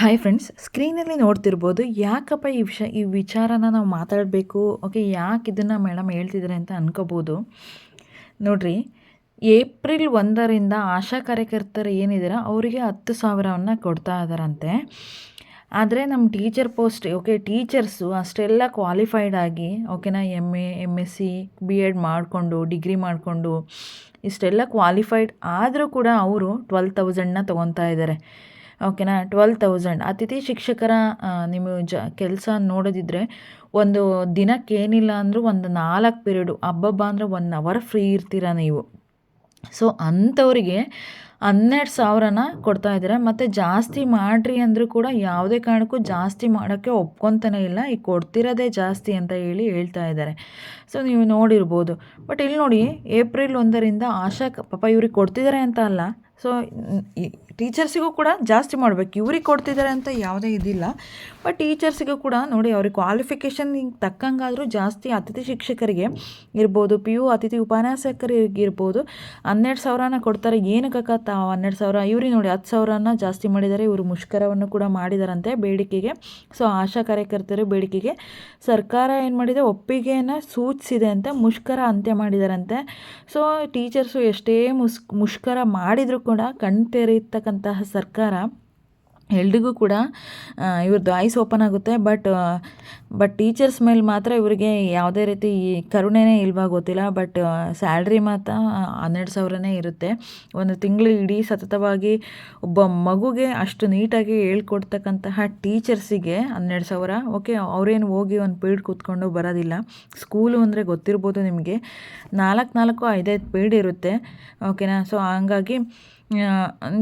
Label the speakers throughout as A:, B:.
A: Hi friends ಸ್ಕ್ರೀನಲ್ಲಿ ನೋಡ್ತಿರ್ಬೋದು ಯಾಕಪ್ಪ ಈ ವಿಷಯ ಈ ವಿಚಾರನ ನಾವು ಮಾತಾಡಬೇಕು? ಓಕೆ ಯಾಕೆ ಇದನ್ನು ಮೇಡಮ್ ಹೇಳ್ತಿದ್ದಾರೆ ಅಂತ ಅನ್ಕೋಬೋದು. ನೋಡಿರಿ, ಏಪ್ರಿಲ್ ಒಂದರಿಂದ ಆಶಾ ಕಾರ್ಯಕರ್ತರು ಏನಿದ್ದಾರೆ ಅವರಿಗೆ ಹತ್ತು ಸಾವಿರವನ್ನು ಕೊಡ್ತಾ ಇದ್ದಾರಂತೆ ಆದರೆ ನಮ್ಮ ಟೀಚರ್ ಪೋಸ್ಟ್ ಓಕೆ ಟೀಚರ್ಸು ಅಷ್ಟೆಲ್ಲ ಕ್ವಾಲಿಫೈಡ್ ಆಗಿ ಓಕೆನಾ M A M S C B Ed ಮಾಡಿಕೊಂಡು ಡಿಗ್ರಿ ಮಾಡಿಕೊಂಡು, ಇಷ್ಟೆಲ್ಲ ಕ್ವಾಲಿಫೈಡ್ ಆದರೂ ಕೂಡ ಅವರು ಟ್ವೆಲ್ ತೌಸಂಡನ್ನ ತೊಗೊತಾ ಇದ್ದಾರೆ ಓಕೆನಾ? ಟ್ವೆಲ್ ತೌಸಂಡ್ ಅತಿಥಿ ಶಿಕ್ಷಕರ ನಿಮ್ಮ ಜ, ಕೆಲಸ ನೋಡೋದಿದ್ರೆ ಒಂದು ದಿನಕ್ಕೆ ಏನಿಲ್ಲ ಅಂದರೂ ಒಂದು ನಾಲ್ಕು ಪೀರಿಯಡು ಹಬ್ಬಬ್ಬ ಅಂದರೆ ಒನ್ ಅವರ್ ಫ್ರೀ ಇರ್ತೀರ ನೀವು. ಸೊ ಅಂಥವ್ರಿಗೆ ಹನ್ನೆರಡು ಸಾವಿರನ ಕೊಡ್ತಾ ಇದ್ದಾರೆ ಮತ್ತು ಜಾಸ್ತಿ ಮಾಡಿರಿ ಅಂದರೂ ಕೂಡ ಯಾವುದೇ ಕಾರಣಕ್ಕೂ ಜಾಸ್ತಿ ಮಾಡೋಕ್ಕೆ ಒಪ್ಕೊತಾನೆ ಇಲ್ಲ. ಈಗ ಕೊಡ್ತಿರೋದೇ ಜಾಸ್ತಿ ಅಂತ ಹೇಳಿ ಹೇಳ್ತಾ ಇದ್ದಾರೆ ಸೊ ನೀವು ನೋಡಿರ್ಬೋದು. ಬಟ್ ಇಲ್ಲಿ ನೋಡಿ, ಏಪ್ರಿಲ್ ಒಂದರಿಂದ ಆಶಾ ಪಾಪ ಇವ್ರಿಗೆ ಕೊಡ್ತಿದ್ದಾರೆ ಅಂತ ಅಲ್ಲ. ಸೊ ಟೀಚರ್ಸಿಗೂ ಕೂಡ ಜಾಸ್ತಿ ಮಾಡಬೇಕು. ಇವ್ರಿಗೆ ಕೊಡ್ತಿದ್ದಾರೆ ಅಂತ ಯಾವುದೇ ಇದಿಲ್ಲ. ಬಟ್ ಟೀಚರ್ಸಿಗೂ ಕೂಡ ನೋಡಿ ಅವ್ರಿಗೆ ಕ್ವಾಲಿಫಿಕೇಷನ್ ತಕ್ಕಂಗಾದರೂ ಜಾಸ್ತಿ ಅತಿಥಿ ಶಿಕ್ಷಕರಿಗೆ ಇರ್ಬೋದು ಪಿ ಯು ಅತಿಥಿ ಉಪನ್ಯಾಸಕರಿಗೆ ಇರ್ಬೋದು ಹನ್ನೆರಡು ಸಾವಿರನ ಕೊಡ್ತಾರೆ. ಏನಕ್ಕತ್ತ ಹನ್ನೆರಡು ಸಾವಿರ? ಇವ್ರಿಗೆ ನೋಡಿ ಹತ್ತು ಸಾವಿರನ ಜಾಸ್ತಿ ಮಾಡಿದ್ದಾರೆ. ಇವರು ಮುಷ್ಕರವನ್ನು ಕೂಡ ಮಾಡಿದಾರಂತೆ ಬೇಡಿಕೆಗೆ. ಸೊ ಆಶಾ ಕಾರ್ಯಕರ್ತರ ಬೇಡಿಕೆಗೆ ಸರ್ಕಾರ ಏನು ಮಾಡಿದೆ? ಒಪ್ಪಿಗೆಯನ್ನು ಸೂಚಿಸಿದೆ ಅಂತ ಮುಷ್ಕರ ಅಂತ್ಯ ಮಾಡಿದಾರಂತೆ. ಸೊ ಟೀಚರ್ಸು ಎಷ್ಟೇ ಮುಸ್, ಮುಷ್ಕರ ಮಾಡಿದರೂ ಕೂಡ ಕಣ್ ತೆರೆಯತಕ್ಕಂತಹ ಸರ್ಕಾರ ಎಲ್ರಿಗೂ ಕೂಡ ಇವ್ರದ್ದು ಐಸ್ ಓಪನ್ ಆಗುತ್ತೆ. ಬಟ್ ಬಟ್ ಟೀಚರ್ಸ್ ಮೇಲೆ ಮಾತ್ರ ಇವರಿಗೆ ಯಾವುದೇ ರೀತಿ ಕರುಣೆನೇ ಇಲ್ವಾ ಗೊತ್ತಿಲ್ಲ. ಬಟ್ ಸ್ಯಾಲ್ರಿ ಮಾತ್ರ ಹನ್ನೆರಡು ಸಾವಿರನೇ ಇರುತ್ತೆ. ಒಂದು ತಿಂಗಳು ಇಡೀ ಸತತವಾಗಿ ಒಬ್ಬ ಮಗುಗೆ ಅಷ್ಟು ನೀಟಾಗಿ ಹೇಳ್ಕೊಡ್ತಕ್ಕಂತಹ ಟೀಚರ್ಸಿಗೆ ಹನ್ನೆರಡು ಸಾವಿರ. ಓಕೆ ಅವರೇನು ಹೋಗಿ ಒಂದು ಪೀಡ್ ಕೂತ್ಕೊಂಡು ಬರೋದಿಲ್ಲ. ಸ್ಕೂಲು ಅಂದರೆ ಗೊತ್ತಿರ್ಬೋದು ನಿಮಗೆ. ನಾಲ್ಕು ನಾಲ್ಕು ಐದೈದು ಪೀಡ್ ಇರುತ್ತೆ. ಓಕೆನಾ ಸೊ ಹಂಗಾಗಿ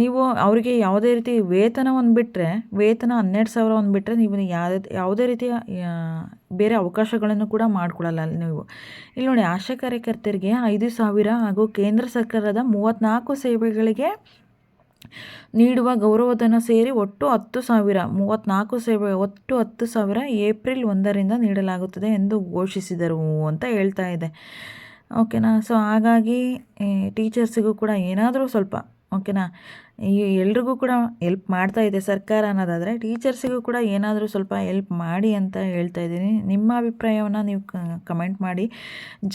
A: ನೀವು ಅವರಿಗೆ ಯಾವುದೇ ರೀತಿ ವೇತನವನ್ನು ಬಿಟ್ಟರೆ ವೇತನ ಹನ್ನೆರಡು ಸಾವಿರ ಒಂದು ಬಿಟ್ಟರೆ ನೀವು ಯಾವುದೇ ಯಾವುದೇ ರೀತಿಯ ಬೇರೆ ಅವಕಾಶಗಳನ್ನು ಕೂಡ ಮಾಡಿಕೊಡಲ್ಲ ನೀವು. ಇಲ್ಲಿ ನೋಡಿ, ಆಶಾ ಕಾರ್ಯಕರ್ತರಿಗೆ ಐದು ಸಾವಿರ ಹಾಗೂ ಕೇಂದ್ರ ಸರ್ಕಾರದ ಮೂವತ್ತ್ನಾಲ್ಕು ಸೇವೆಗಳಿಗೆ ನೀಡುವ ಗೌರವಧನ ಸೇರಿ ಒಟ್ಟು ಹತ್ತು ಸಾವಿರ ಮೂವತ್ತ್ನಾಲ್ಕು ಸೇವೆ, ಒಟ್ಟು ಹತ್ತು ಸಾವಿರ ಏಪ್ರಿಲ್ ಒಂದರಿಂದ ನೀಡಲಾಗುತ್ತದೆ ಎಂದು ಘೋಷಿಸಿದರು ಅಂತ ಹೇಳ್ತಾ ಇದೆ. ಓಕೆನಾ? ಸೊ, ಹಾಗಾಗಿ ಟೀಚರ್ಸಿಗೂ ಕೂಡ ಏನಾದರೂ ಸ್ವಲ್ಪ, ಓಕೆನಾ? ಎಲ್ರಿಗೂ ಕೂಡ ಎಲ್ಪ್ ಮಾಡ್ತಾ ಇದೆ ಸರ್ಕಾರ ಅನ್ನೋದಾದರೆ ಟೀಚರ್ಸಿಗೂ ಕೂಡ ಏನಾದರೂ ಸ್ವಲ್ಪ ಎಲ್ಪ್ ಮಾಡಿ ಅಂತ ಹೇಳ್ತಾ ಇದ್ದೀನಿ. ನಿಮ್ಮ ಅಭಿಪ್ರಾಯವನ್ನು ನೀವು ಕಮೆಂಟ್ ಮಾಡಿ.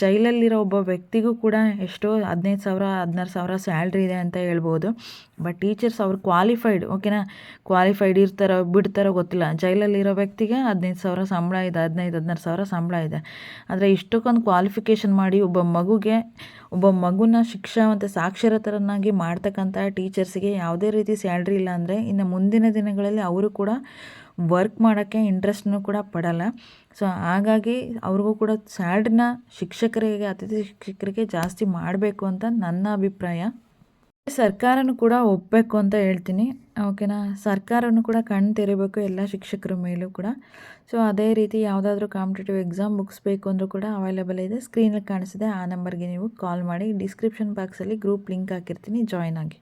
A: ಜೈಲಲ್ಲಿರೋ ಒಬ್ಬ ವ್ಯಕ್ತಿಗೂ ಕೂಡ ಎಷ್ಟೋ ಹದಿನೈದು ಸಾವಿರ, ಹದಿನಾರು ಸಾವಿರ ಸ್ಯಾಲ್ರಿ ಇದೆ ಅಂತ ಹೇಳ್ಬೋದು. ಬಟ್ ಟೀಚರ್ಸ್ ಅವ್ರು ಕ್ವಾಲಿಫೈಡ್ ಓಕೆನಾ ಕ್ವಾಲಿಫೈಡ್ ಇರ್ತಾರೋ, ಬಿಡ್ತಾರೋ ಗೊತ್ತಿಲ್ಲ. ಜೈಲಲ್ಲಿರೋ ವ್ಯಕ್ತಿಗೆ ಹದಿನೈದು ಸಾವಿರ ಸಂಬಳ ಇದೆ, ಹದಿನೈದು, ಹದಿನಾರು ಸಾವಿರ ಸಂಬಳ ಇದೆ. ಆದರೆ ಇಷ್ಟಕ್ಕೊಂದು ಕ್ವಾಲಿಫಿಕೇಷನ್ ಮಾಡಿ ಒಬ್ಬ ಮಗುಗೆ, ಒಬ್ಬ ಮಗುನ ಶಿಕ್ಷಾವಂತ ಸಾಕ್ಷರತರನ್ನಾಗಿ ಮಾಡ್ತಕ್ಕಂಥ ಟೀಚರ್ಸ್ಗೆ ಯಾವುದೇ ರೀತಿ ಸ್ಯಾಲ್ರಿ ಇಲ್ಲ ಅಂದರೆ ಇನ್ನು ಮುಂದಿನ ದಿನಗಳಲ್ಲಿ ಅವರು ಕೂಡ ವರ್ಕ್ ಮಾಡೋಕ್ಕೆ ಇಂಟ್ರೆಸ್ಟ್ನೂ ಕೂಡ ಪಡಲ್ಲ. ಸೊ, ಹಾಗಾಗಿ ಅವ್ರಿಗೂ ಕೂಡ ಸ್ಯಾಲ್ರಿನ ಶಿಕ್ಷಕರಿಗೆ, ಅತಿಥಿ ಶಿಕ್ಷಕರಿಗೆ ಜಾಸ್ತಿ ಮಾಡಬೇಕು ಅಂತ ನನ್ನ ಅಭಿಪ್ರಾಯ. ಸರ್ಕಾರನೂ ಕೂಡ ಒಪ್ಪಬೇಕು ಅಂತ ಹೇಳ್ತೀನಿ. ಓಕೆನಾ ಸರ್ಕಾರನೂ ಕೂಡ ಕಣ್ಣು ತೆರಿಬೇಕು ಎಲ್ಲ ಶಿಕ್ಷಕರ ಮೇಲೂ ಕೂಡ. ಸೊ, ಅದೇ ರೀತಿ ಯಾವುದಾದ್ರೂ ಕಾಂಪಿಟೇಟಿವ್ ಎಕ್ಸಾಮ್ ಬುಕ್ಸ್ ಬೇಕು ಅಂದರೂ ಕೂಡ ಅವೈಲೇಬಲ್ ಇದೆ. ಸ್ಕ್ರೀನಲ್ಲಿ ಕಾಣಿಸಿದೆ. ಆ ನಂಬರ್ಗೆ ನೀವು ಕಾಲ್ ಮಾಡಿ. ಡಿಸ್ಕ್ರಿಪ್ಷನ್ ಬಾಕ್ಸಲ್ಲಿ ಗ್ರೂಪ್ ಲಿಂಕ್ ಹಾಕಿರ್ತೀನಿ. ಜಾಯ್ನ್ ಆಗಿ.